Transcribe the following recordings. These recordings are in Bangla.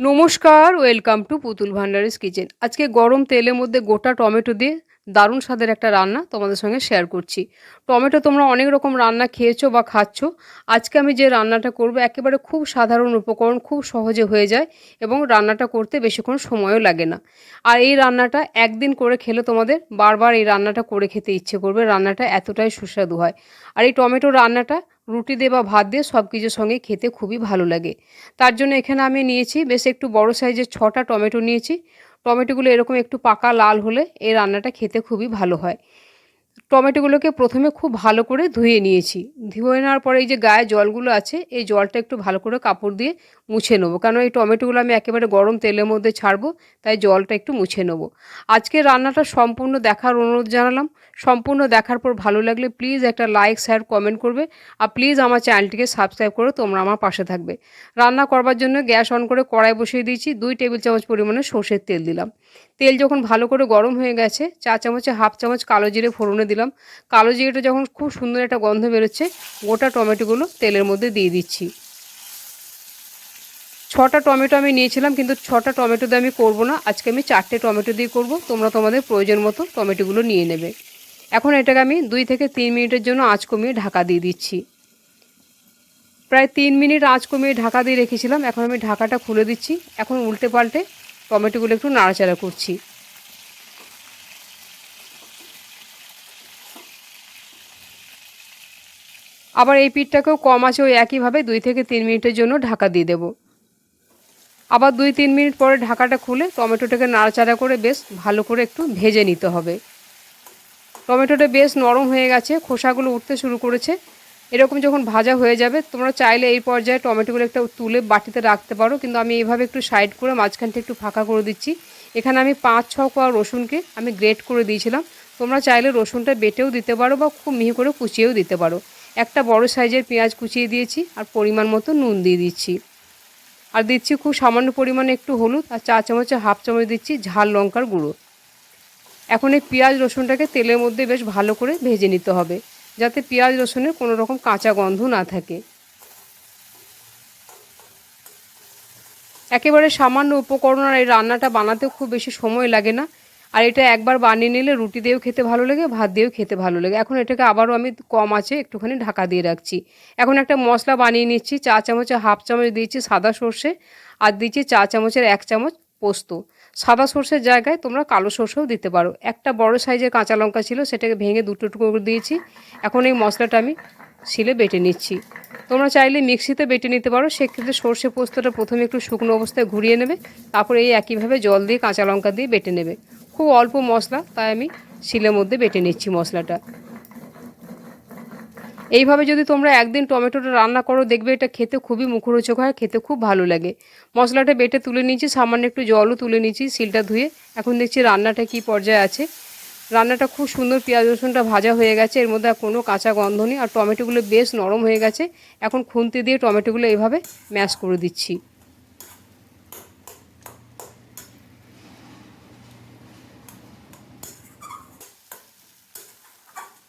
নমস্কার ওয়েলকাম টু পুতুল ভান্ডারিস কিচেন আজকে গরম তেলের মধ্যে গোটা টমেটো দিয়ে দারুণ স্বাদের একটা রান্না তোমাদের সঙ্গে শেয়ার করছি। টমেটো তোমরা অনেক রকম রান্না খেয়েছো বা খাচ্ছ। আজকে আমি যে রান্নাটা করব একেবারে খুব সাধারণ উপকরণ, খুব সহজে হয়ে যায় এবং রান্নাটা করতে বেশিক্ষণ সময়ও লাগে না। আর এই রান্নাটা একদিন করে খেলে তোমাদের বারবার এই রান্নাটা করে খেতে ইচ্ছে করবে, রান্নাটা এতটাই সুস্বাদু হয়। আর এই টমেটো রান্নাটা রুটি দিয়ে বা ভাত দিয়ে সব কিছুর সঙ্গে খেতে খুবই ভালো লাগে। তার জন্য এখানে আমি নিয়েছি বেশ একটু বড় সাইজের ছটা টমেটো নিয়েছি। টমেটোগুলো এরকম একটু পাকা লাল হলে এই রান্নাটা খেতে খুবই ভালো হয়। টমেটোগুলোকে প্রথমে খুব ভালো করে ধুয়ে নিয়েছি। ধুয়ে নেওয়ার পরে এই যে গায়ে জলগুলো আছে, এই জলটা একটু ভালো করে কাপড় দিয়ে মুছে নেব। কারণ এই টমেটোগুলো আমি একেবারে গরম তেলের মধ্যে ছাড়বো, তাই জলটা একটু মুছে নেব। আজকে রান্নাটা সম্পূর্ণ দেখার অনুরোধ জানালাম। সম্পূর্ণ দেখার পর ভালো লাগলে প্লিজ একটা লাইক, শেয়ার, কমেন্ট করবে। আর প্লিজ আমার চ্যানেলটিকে সাবস্ক্রাইব করে তোমরা আমার পাশে থাকবে। রান্না করবার জন্য গ্যাস অন করে কড়াই বসিয়ে দিয়েছি। দুই টেবিল চামচ পরিমাণে সর্ষের তেল দিলাম। তেল যখন ভালো করে গরম হয়ে গেছে, চা চামচে হাফ চামচ কালো জিরে ফোড়নে দিলাম। কালো জিরেটা যখন খুব সুন্দর একটা গন্ধ বেরোচ্ছে, গোটা টমেটোগুলো তেলের মধ্যে দিয়ে দিচ্ছি। ছটা টমেটো আমি নিয়েছিলাম, কিন্তু ছটা টমেটো দিয়ে আমি করব না। আজকে আমি চারটে টমেটো দিয়ে করব, তোমরা তোমাদের প্রয়োজন মতো টমেটোগুলো নিয়ে নেবে। এখন এটাকে আমি দুই থেকে তিন মিনিটের জন্য আঁচ কমিয়ে ঢাকা দিয়ে দিচ্ছি। প্রায় তিন মিনিট আঁচ কমিয়ে ঢাকা দিয়ে রেখেছিলাম, এখন আমি ঢাকাটা খুলে দিচ্ছি। এখন উল্টে পাল্টে টমেটোগুলো একটু নাড়াচাড়া করছি। আবার এই পিঠটাকেও কম আছে, ওই একইভাবে দুই থেকে তিন মিনিটের জন্য ঢাকা দিয়ে দেব। আবার দুই তিন মিনিট পরে ঢাকাটা খুলে টমেটোটাকে নাড়াচাড়া করে বেশ ভালো করে একটু ভেজে নিতে হবে। টমেটোটা বেশ নরম হয়ে গেছে, খোসাগুলো উঠতে শুরু করেছে। এরকম যখন ভাজা হয়ে যাবে, তোমরা চাইলে এই পর্যায়ে টমেটোগুলো একটা তুলে বাটিতে রাখতে পারো। কিন্তু আমি এইভাবে একটু সাইড করে মাঝখানটা একটু ফাঁকা করে দিচ্ছি। এখানে আমি পাঁচ, ছ কোয়া রসুনকে আমি গ্রেট করে দিয়েছিলাম। তোমরা চাইলে রসুনটা বেটেও দিতে পারো বা খুব মিহি করে কুচিয়েও দিতে পারো। একটা বড় সাইজের পেঁয়াজ কুচিয়ে দিয়েছি আর পরিমাণ মতো নুন দিয়ে দিচ্ছি। আর দিচ্ছি খুব সামান্য পরিমাণে একটু হলুদ আর চা চামচে হাফ চামচ দিচ্ছি ঝাল লঙ্কার গুঁড়ো। এখন এই পেঁয়াজ রসুনটাকে তেলের মধ্যে বেশ ভালো করে ভেজে নিতে হবে। যাতে পেঁয়াজ রসুনের কোনো রকম কাঁচা গন্ধ না থাকে। একেবারে সামান্য উপকরণ আর এই রান্নাটা বানাতেও খুব বেশি সময় লাগে না। আর এটা একবার বানিয়ে নিলে রুটি দিয়েও খেতে ভালো লাগে, ভাত দিয়েও খেতে ভালো লাগে। এখন এটাকে আবারও আমি কম আছে একটুখানি ঢাকা দিয়ে রাখছি। এখন একটা মশলা বানিয়ে নিচ্ছি, চা চামচে হাফ চামচ দিয়েছি সাদা সর্ষে, আর দিচ্ছি চা চামচের এক চামচ পোস্ত। সাদা সর্ষের জায়গায় তোমরা কালো সর্ষেও দিতে পারো। একটা বড় সাইজের কাঁচা লঙ্কা ছিল, সেটাকে ভেঙে দুটো টুকরো করে দিয়েছি। এখন এই মশলাটা আমি শিলে বেটে নিচ্ছি। তোমরা চাইলে মিক্সিতে বেটে নিতে পারো, সেক্ষেত্রে সর্ষে পোস্তটা প্রথমে একটু শুকনো অবস্থায় ঘুরিয়ে নেবে, তারপরে এই একইভাবে জল দিয়ে কাঁচা লঙ্কা দিয়ে বেটে নেবে। খুব অল্প মশলা, তাই আমি শিলের মধ্যে বেটে নিচ্ছি মশলাটা। এইভাবে যদি তোমরা একদিন টমেটোটা রান্না করো, দেখবে এটা খেতে খুবই মুখরোচক হয়, খেতে খুব ভালো লাগে। মশলাটা বেটে তুলে নিয়েছি, সামান্য একটু জলও তুলে নিয়েছি, শিলটা ধুয়ে। এখন দেখছি রান্নাটা কি পর্যায়ে আছে। রান্নাটা খুব সুন্দর পেঁয়াজ, রসুনটা ভাজা হয়ে গেছে, এর মধ্যে আর কোনো কাঁচা গন্ধ নেই। আর টমেটোগুলো বেশ নরম হয়ে গেছে। এখন খুন্তি দিয়ে টমেটোগুলো এইভাবে ম্যাশ করে দিচ্ছি।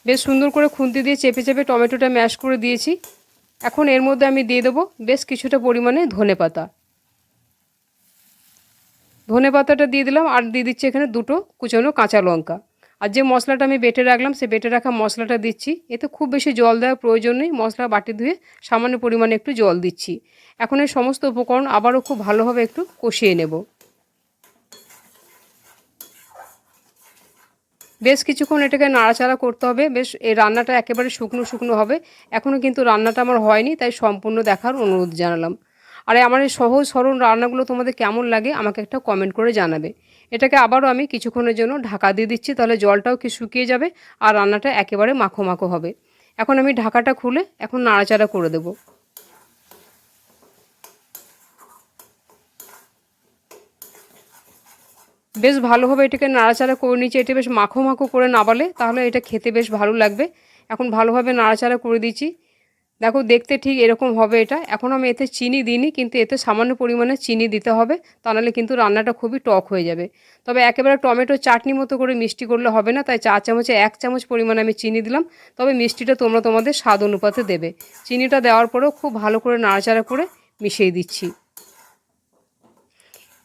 বেশ সুন্দর করে খুন্তি দিয়ে চেপে চেপে টমেটোটা ম্যাশ করে দিয়েছি। এখন এর মধ্যে আমি দিয়ে দেবো বেশ কিছুটা পরিমাণে ধনে পাতা। ধনে পাতাটা দিয়ে দিলাম আর দিয়ে দিচ্ছি এখানে দুটো কুচানো কাঁচা লঙ্কা। আর যে মশলাটা আমি বেটে রাখলাম সে বেটে রাখা মশলাটা দিচ্ছি। এতে খুব বেশি জল দেওয়ার প্রয়োজন নেই, মশলা বাটি ধুয়ে সামান্য পরিমাণে একটু জল দিচ্ছি। এখন এই সমস্ত উপকরণ আবারও খুব ভালোভাবে একটু কষিয়ে নেব। বেশ কিছুক্ষণ এটাকে নাড়াচাড়া করতে হবে। বেশ, এই রান্নাটা একেবারে শুকনো শুকনো হবে। এখনও কিন্তু রান্নাটা আমার হয়নি, তাই সম্পূর্ণ দেখার অনুরোধ জানালাম। আর আমার এই সহজ সরল রান্নাগুলো তোমাদের কেমন লাগে আমাকে একটা কমেন্ট করে জানাবে। এটাকে আবারও আমি কিছুক্ষণের জন্য ঢাকা দিয়ে দিচ্ছি, তাহলে জলটাও কি শুকিয়ে যাবে আর রান্নাটা একেবারে মাখো মাখো হবে। এখন আমি ঢাকাটা খুলে এখন নাড়াচাড়া করে দেবো। বেশ ভালোভাবে এটাকে নাড়াচাড়া করে নিচ্ছি এটা বেশ মাখো মাখো করে নাবালে তাহলে এটা খেতে বেশ ভালো লাগবে। এখন ভালোভাবে নাড়াচাড়া করে দিচ্ছি। দেখো, দেখতে ঠিক এরকম হবে এটা। এখন আমি এতে চিনি দিইনি, কিন্তু এতে সামান্য পরিমাণে চিনি দিতে হবে, তা নাহলে কিন্তু রান্নাটা খুবই টক হয়ে যাবে। তবে একেবারে টমেটো চাটনি মতো করে মিষ্টি করলে হবে না, তাই চা চামচে, এক চামচ পরিমাণে আমি চিনি দিলাম। তবে মিষ্টিটা তোমরা তোমাদের স্বাদ অনুপাতে দেবে। চিনিটা দেওয়ার পরেও খুব ভালো করে নাড়াচাড়া করে মিশিয়ে দিচ্ছি।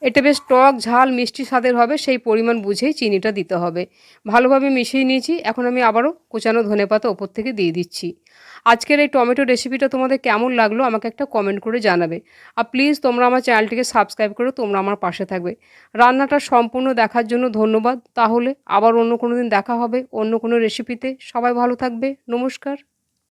এটা বেশ টক, ঝাল, মিষ্টি স্বাদের হবে, সেই পরিমাণ বুঝেই চিনিটা দিতে হবে। ভালোভাবে মিশিয়ে নিয়েছি, এখন আমি আবারও কোচানো ধনেপাতা ওপর থেকে দিয়ে দিচ্ছি। আজকের এই টমেটো রেসিপিটা তোমাদের কেমন লাগল আমাকে একটা কমেন্ট করে জানাবে। আর প্লিজ তোমরা আমার চ্যানেলটিকে সাবস্ক্রাইব করে তোমরা আমার পাশে থাকবে। রান্নাটা সম্পূর্ণ দেখার জন্য ধন্যবাদ। তাহলে আবার অন্য কোনো দিন দেখা হবে, অন্য কোনো রেসিপিতে সবাই ভালো থাকবে। নমস্কার।